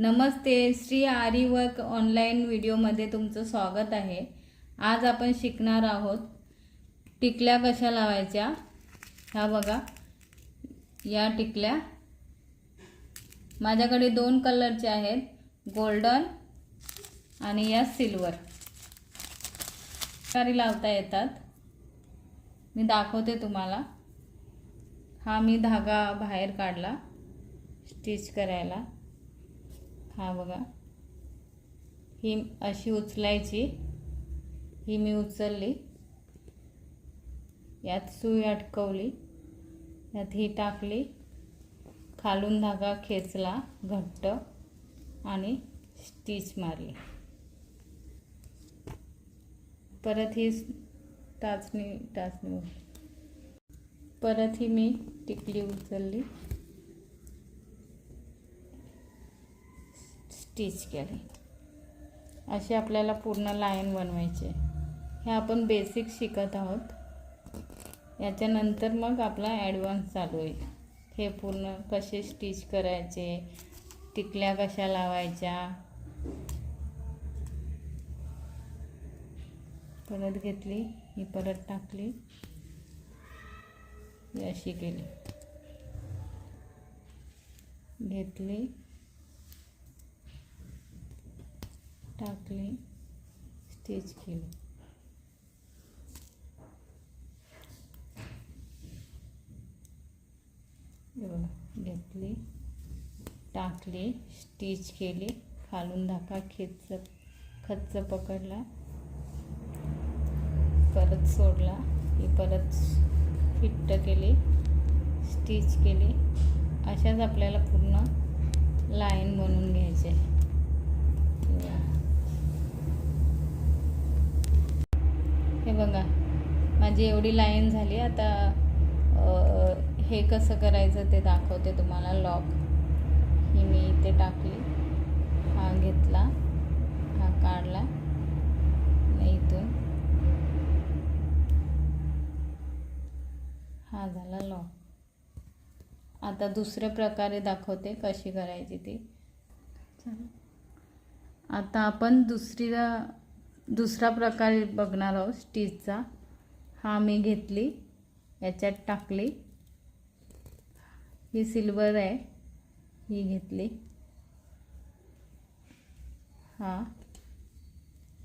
नमस्ते श्री आरी work online व्हिडिओमध्ये तुमचं स्वागत आहे. आज आपण शिकणार आहोत टिकल्या कशा लावायच्या? ह्या बघा. या टिकल्या. माझ्याकडे दोन कलरचे आहेत गोल्डन आणि या सिल्वर कारी लावता येतात. मी दाखवते तुम्हाला. हा मी धागा बाहेर काढला स्टिच करायला. हा बघा. ही अशी उचलायची. ही मी उचलली. यात सुई अटकवली. यात ही टाकली. खालून धागा खेचला घट्ट आणि स्टिच मारली. परत ही टाचणी टाचणी. परत ही मी टिकली उचलली. स्टिच केले. असे आपल्याला पूर्ण लाईन बनवायचे हे आपण बेसिक शिकत आहोत. याच्यानंतर मग आपला ॲडव्हान्स चालू होईल. हे पूर्ण कसे स्टिच करायचे टिकल्या कशा लावायच्या? परत घेतली ही परत टाकली. अशी केली. घेतली. टाकली स्टिच केली. घेतले टाकले टाकली स्टिच केली खालून धाका खेच खच्च पकडला परत सोडला की परत फिट्ट केली स्टिच केली. अशाच आपल्याला पूर्ण लाईन बनवून घ्यायचे. आहे बघा माझी एवढी लाईन झाली आता हे कसं करायचं ते दाखवते तुम्हाला लॉक ही मी इथे टाकली. हा घेतला हा काढला आणि इथून. हा झाला लॉक आता दुसऱ्या प्रकारे दाखवते कशी करायची ती. चला. आता आपण दुसरीला दुसरा प्रकार बघणार आहोत स्टीचचा हा मी घेतली याच्यात टाकली. ही सिल्वर आहे ही घेतली. हा.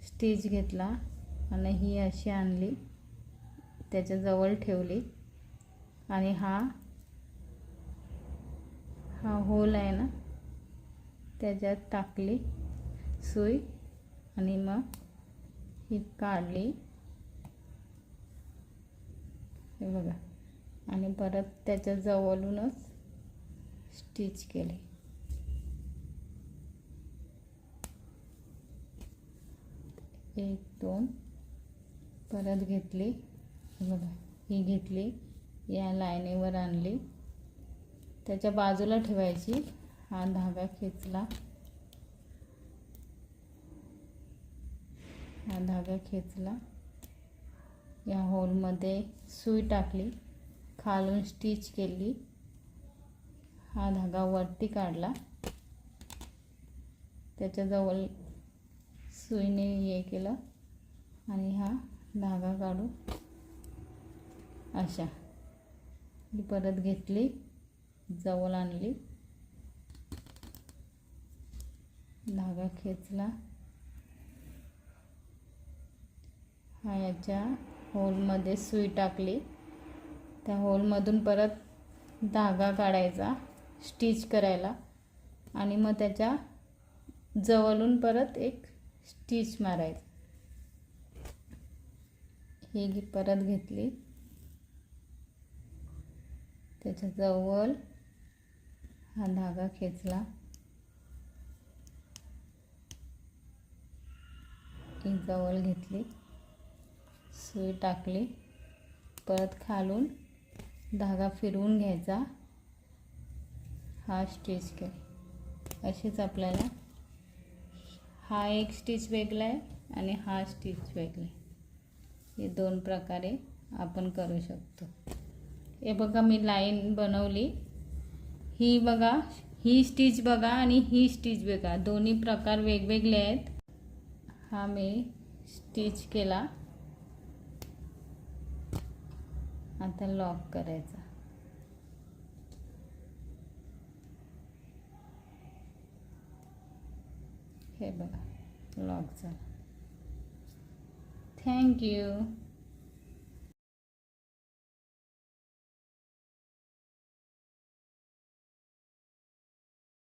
स्टीच घेतला आणि ही अशी आणली. त्याच्याजवळ ठेवली. आणि हा हा होल आहे ना त्याच्यात टाकली. सुई आणि मग ही काढली. हे बघा. आणि परत त्याच्या जवळूनच स्टिच केली. एक दोन. परत घेतली. बघा. ही घेतली. या लाईनीवर आणली. त्याच्या बाजूला ठेवायची. हा धागा खेचला. हा धागा खेचला. या होलमध्ये सुई टाकली खालून स्टिच केली. हा धागा वरती काढला. त्याच्याजवळ सुईने हे केलं आणि हा धागा काढून अशा मी परत घेतली जवळ आणली. धागा खेचला. हा याच्या होलमध्ये सुई टाकली. त्या होलमधून परत धागा काढायचा स्टिच करायला. आणि मग त्याच्या जवळून परत एक स्टिच मारायचं. ही घे- परत घेतली. त्याच्याजवळ हा धागा खेचला. ही जवळ घेतली. सुई टाकली. परत खालून धागा फिरवून घ्यायचा. हा स्टिच केला. अशीच आपल्याला हा एक स्टिच वेगळा आहे आणि हा स्टिच वेगळा आहे. हे दोन प्रकारे आपण करू शकतो. हे बघा मी लाईन बनवली. ही बघा ही स्टिच बघा आणि ही स्टिच बघा. दोन्ही प्रकार वेगवेगळे आहेत. हा मी स्टिच केला. आता लॉक करायचा. हे बघा लॉक झाला. थँक्यू